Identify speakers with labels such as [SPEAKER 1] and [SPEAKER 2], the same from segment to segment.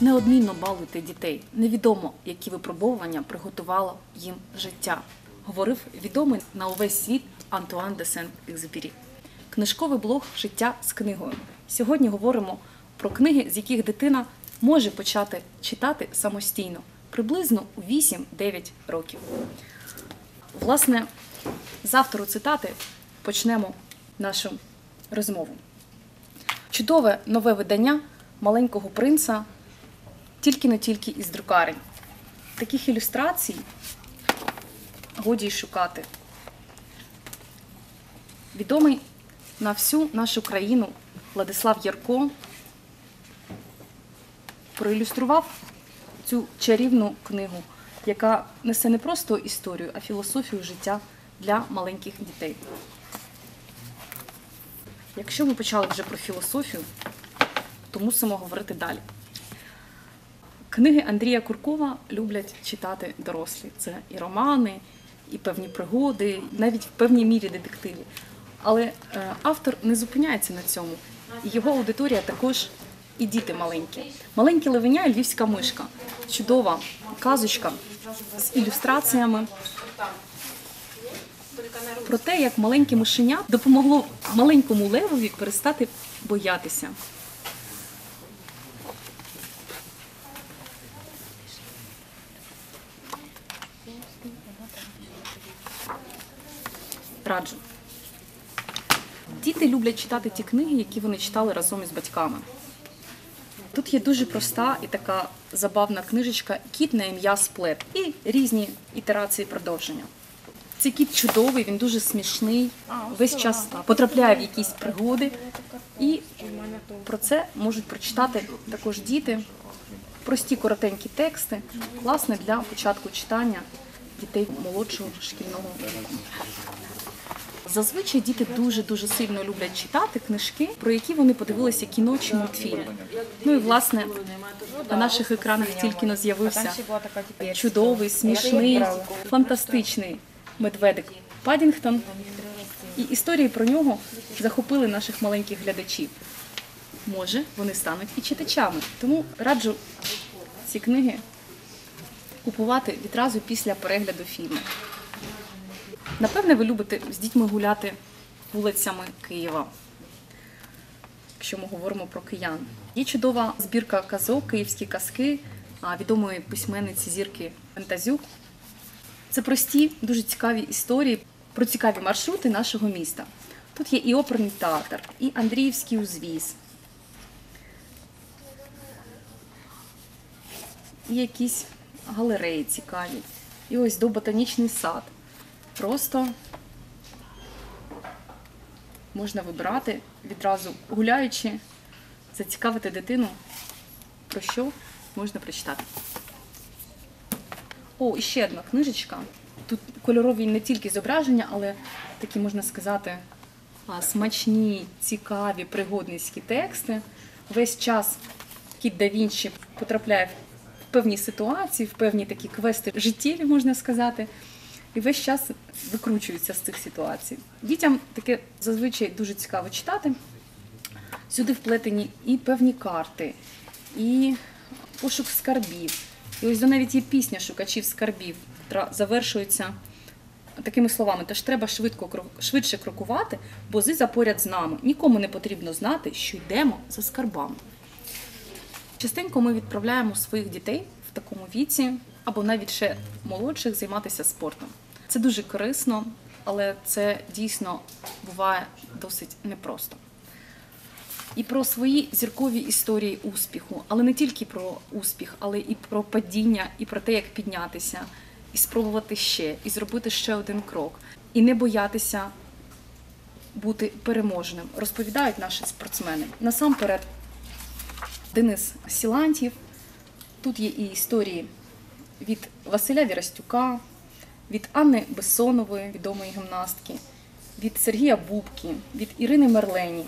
[SPEAKER 1] Неодмінно балуйте дітей. Невідомо, які випробовування приготувало їм життя, говорив відомий на увесь світ Антуан де Сент-Екзюпері. Книжковий блог Життя з книгою. Сьогодні говоримо про книги, з яких дитина може почати читати самостійно, приблизно у 8-9 років. Власне, з автору цитати почнемо нашу розмову. Чудове нове видання маленького принца тільки не тільки із друкарень. Таких ілюстрацій годі й шукати. Відомий на всю нашу країну Владислав Ярко проілюстрував цю чарівну книгу, яка несе не просто історію, а філософію життя для маленьких дітей. Якщо ми почали вже про філософію, то мусимо говорити далі. Книги Андрія Куркова люблять читати дорослі. Це і романи, і певні пригоди, навіть в певній мірі детективи. Але е, автор не зупиняється на цьому. Його аудиторія також і діти маленькі. Маленькі левеня і львівська мишка. Чудова казочка з ілюстраціями про те, як маленьке мишеня допомогло маленькому левові перестати боятися. Раджу. Діти люблять читати ті книги, які вони читали разом із батьками. Тут є дуже проста і така забавна книжечка Кіт на ім'я Сплет і різні ітерації продовження. Цей кіт чудовий, він дуже смішний, весь час потрапляє в якісь пригоди. І про це можуть прочитати також діти. Прості коротенькі тексти, власне, для початку читання дітей молодшого шкільного віку. Зазвичай діти дуже дуже сильно люблять читати книжки, про які вони подивилися кіно чи мультфільми. Ну і власне на наших екранах тільки з'явився чудовий, смішний, фантастичний медведик Падінгтон. І історії про нього захопили наших маленьких глядачів. Може, вони стануть і читачами. Тому раджу ці книги купувати відразу після перегляду фільму. Напевне, ви любите з дітьми гуляти вулицями Києва, якщо ми говоримо про киян. Є чудова збірка казок, київські казки відомої письменниці зірки Фантазюк. Це прості, дуже цікаві історії про цікаві маршрути нашого міста. Тут є і оперний театр, і Андріївський узвіз, і якісь галереї цікаві. І ось до ботанічний сад. Просто можна вибирати відразу гуляючи, зацікавити дитину, про що можна прочитати. О, і ще одна книжечка. Тут кольорові не тільки зображення, але такі, можна сказати, смачні, цікаві, пригодницькі тексти. Весь час кіт да Вінчі потрапляє в певні ситуації, в певні такі квести життєві, можна сказати. І весь час викручуються з цих ситуацій. Дітям таке зазвичай дуже цікаво читати. Сюди вплетені і певні карти, і пошук скарбів. І ось навіть є пісня шукачів скарбів, яка завершується такими словами: тож треба швидко швидше крокувати, бо зиза поряд з нами. Нікому не потрібно знати, що йдемо за скарбами. Частенько ми відправляємо своїх дітей в такому віці або навіть ще молодших займатися спортом. Це дуже корисно, але це дійсно буває досить непросто. І про свої зіркові історії успіху, але не тільки про успіх, але і про падіння, і про те, як піднятися, і спробувати ще, і зробити ще один крок, і не боятися бути переможним, розповідають наші спортсмени. Насамперед, Денис Сілантів. Тут є і історії від Василя Вірастюка, від Анни Бессонової, відомої гімнастки, від Сергія Бубки, від Ірини Мерлені.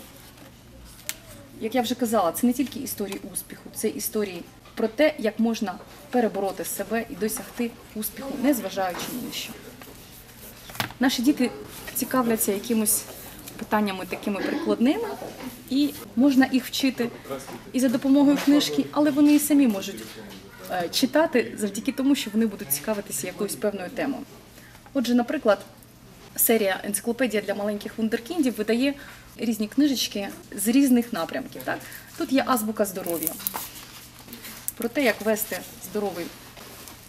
[SPEAKER 1] Як я вже казала, це не тільки історії успіху, це історії про те, як можна перебороти себе і досягти успіху, незважаючи ні на що. Наші діти цікавляться якимось питаннями такими прикладними, і можна їх вчити і за допомогою книжки, але вони і самі можуть читати завдяки тому, що вони будуть цікавитися якоюсь певною темою. Отже, наприклад, серія енциклопедія для маленьких вундеркіндів видає різні книжечки з різних напрямків. Так? Тут є азбука здоров'я про те, як вести здоровий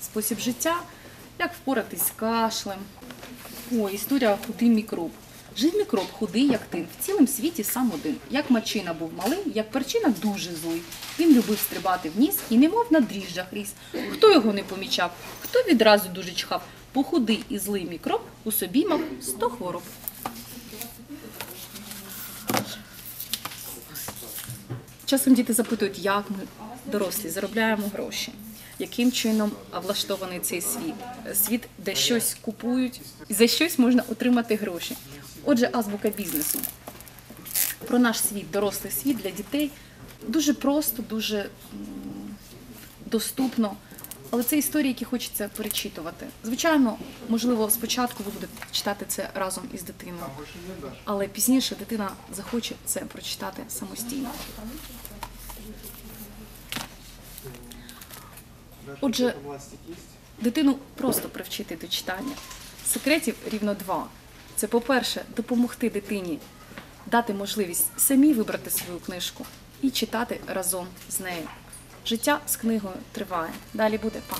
[SPEAKER 1] спосіб життя, як впоратись з кашлем. О, історія худий мікроб. Жив мікроб худий, як тин, в цілому світі сам один. Як мачина був малий, як перчина дуже злий. Він любив стрибати вниз і немов на дріжджах ріс. Хто його не помічав, хто відразу дуже чхав, бо худий і злий мікроб у собі мав сто хвороб. Часом діти запитують, як ми дорослі заробляємо гроші, яким чином влаштований цей світ, світ, де щось купують, і за щось можна отримати гроші. Отже, азбука бізнесу про наш світ, дорослий світ для дітей дуже просто, дуже доступно. Але це історії, які хочеться перечитувати. Звичайно, можливо, спочатку ви будете читати це разом із дитиною, але пізніше дитина захоче це прочитати самостійно. Отже, дитину просто привчити до читання. Секретів рівно два. Це, по-перше, допомогти дитині дати можливість самі вибрати свою книжку і читати разом з нею. Життя з книгою триває. Далі буде па.